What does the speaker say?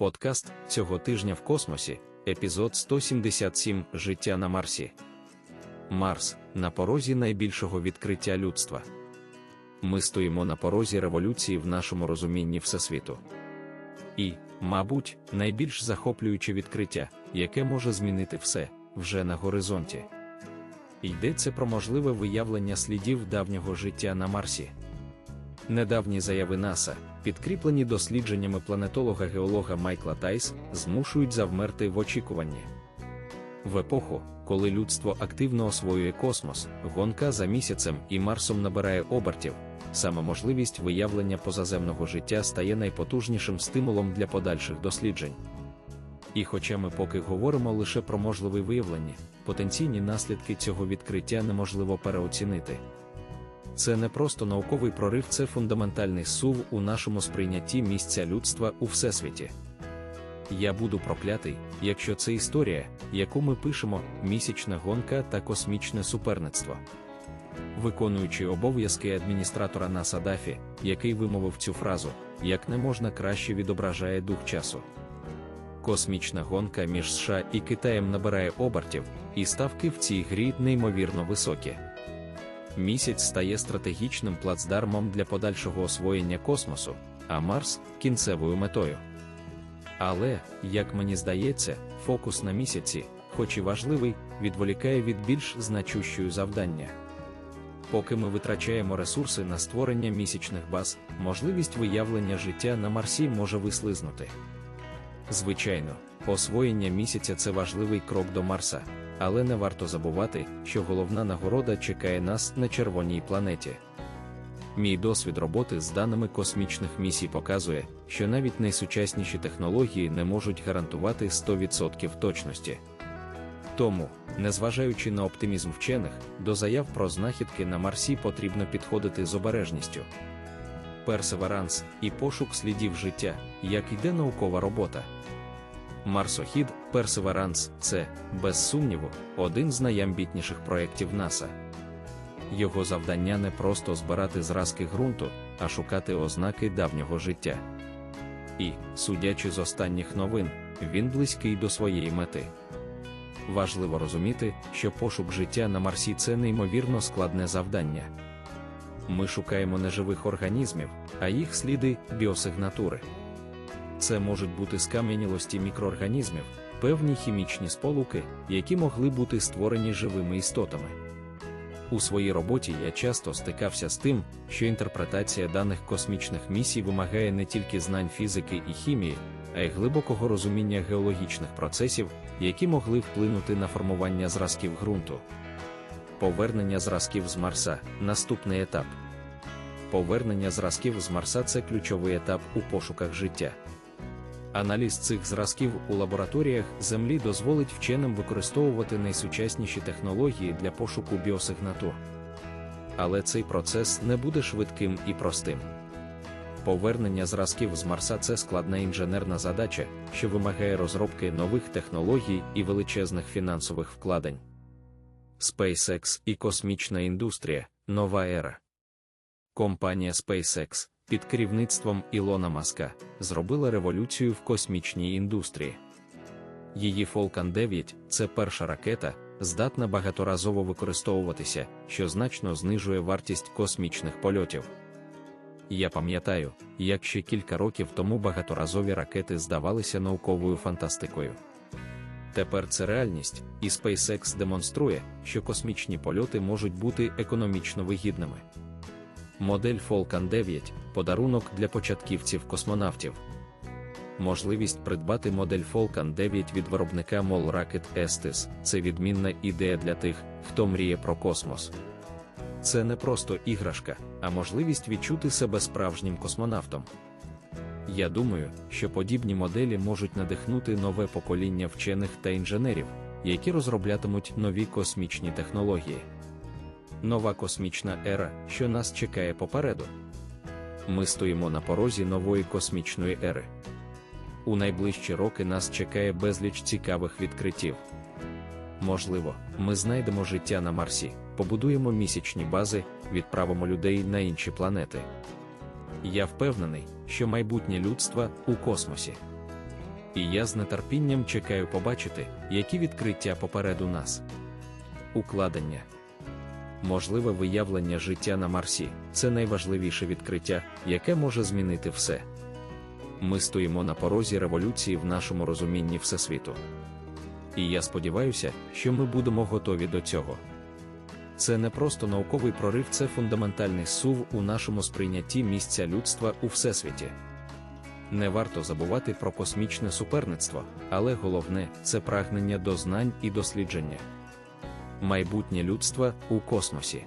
Подкаст цього тижня в космосі, епізод 177 Життя на Марсі. Марс на порозі найбільшого відкриття людства. Ми стоїмо на порозі революції в нашому розумінні Всесвіту. І, мабуть, найбільш захоплююче відкриття, яке може змінити все, вже на горизонті. Йдеться про можливе виявлення слідів давнього життя на Марсі. Недавні заяви НАСА, підкріплені дослідженнями планетолога-геолога Майкла Тайс, змушують завмерти в очікуванні. В епоху, коли людство активно освоює космос, гонка за місяцем і Марсом набирає обертів, саме можливість виявлення позаземного життя стає найпотужнішим стимулом для подальших досліджень. І хоча ми поки говоримо лише про можливе виявлення, потенційні наслідки цього відкриття неможливо переоцінити. Це не просто науковий прорив, це фундаментальний сув у нашому сприйнятті місця людства у всесвіті. Я буду проклятий, якщо це історія, яку ми пишемо, місячна гонка та космічне суперництво. Виконуючи обов'язки адміністратора НАСА Дафі, який вимовив цю фразу, як не можна краще відображає дух часу. Космічна гонка між США і Китаєм набирає обертів, і ставки в цій грі неймовірно високі місяць стає стратегічним плацдармом для подальшого освоєння космосу, а Марс кінцевою метою. Але, як мені здається, фокус на місяці, хоч і важливий, відволікає від більш значущої завдання. Поки ми витрачаємо ресурси на створення місячних баз, можливість виявлення життя на Марсі може вислизнути. Звичайно, освоєння місяця це важливий крок до Марса, але не варто забувати, що головна нагорода чекає нас на червоній планеті. Мій досвід роботи з даними космічних місій показує, що навіть найсучасніші технології не можуть гарантувати 100% точності. Тому, незважаючи на оптимізм вчених, до заяв про знахідки на Марсі потрібно підходити з обережністю. Персеверанс і пошук слідів життя, як йде наукова робота. Марсохід Персеверанс це, без сумніву, один з найамбітніших проєктів НАСА. Його завдання не просто збирати зразки ґрунту, а шукати ознаки давнього життя. І, судячи з останніх новин, він близький до своєї мети. Важливо розуміти, що пошук життя на Марсі це неймовірно складне завдання. Ми шукаємо не живих організмів, а їх сліди біосигнатури. Це можуть бути скам'янілості мікроорганізмів, певні хімічні сполуки, які могли бути створені живими істотами. У своїй роботі я часто стикався з тим, що інтерпретація даних космічних місій вимагає не тільки знань фізики і хімії, а й глибокого розуміння геологічних процесів, які могли вплинути на формування зразків ґрунту. Повернення зразків з Марса наступний етап. Повернення зразків з Марса це ключовий етап у пошуках життя. Аналіз цих зразків у лабораторіях Землі дозволить вченим використовувати найсучасніші технології для пошуку біосигнатур. Але цей процес не буде швидким і простим. Повернення зразків з Марса це складна інженерна задача, що вимагає розробки нових технологій і величезних фінансових вкладень. SpaceX і космічна індустрія нова ера. Компанія SpaceX під керівництвом Ілона Маска зробила революцію в космічній індустрії. Її Falcon 9 це перша ракета, здатна багаторазово використовуватися, що значно знижує вартість космічних польотів. Я пам'ятаю, як ще кілька років тому багаторазові ракети здавалися науковою фантастикою. Тепер це реальність, і SpaceX демонструє, що космічні польоти можуть бути економічно вигідними. Модель Falcon 9 подарунок для початківців космонавтів. Можливість придбати модель Falcon 9 від виробника Mol Rocket Estes – це відмінна ідея для тих, хто мріє про космос. Це не просто іграшка, а можливість відчути себе справжнім космонавтом. Я думаю, що подібні моделі можуть надихнути нове покоління вчених та інженерів, які розроблятимуть нові космічні технології нова космічна ера, що нас чекає попереду. Ми стоїмо на порозі нової космічної ери. У найближчі роки нас чекає безліч цікавих відкриттів. Можливо, ми знайдемо життя на Марсі, побудуємо місячні бази, відправимо людей на інші планети. Я впевнений, що майбутнє людства у космосі. І я з нетерпінням чекаю побачити, які відкриття попереду нас. Укладення. Можливе виявлення життя на Марсі це найважливіше відкриття, яке може змінити все. Ми стоїмо на порозі революції в нашому розумінні Всесвіту. І я сподіваюся, що ми будемо готові до цього. Це не просто науковий прорив, це фундаментальний сув у нашому сприйнятті місця людства у всесвіті. Не варто забувати про космічне суперництво, але головне це прагнення до знань і дослідження. Майбутнє людства у космосі.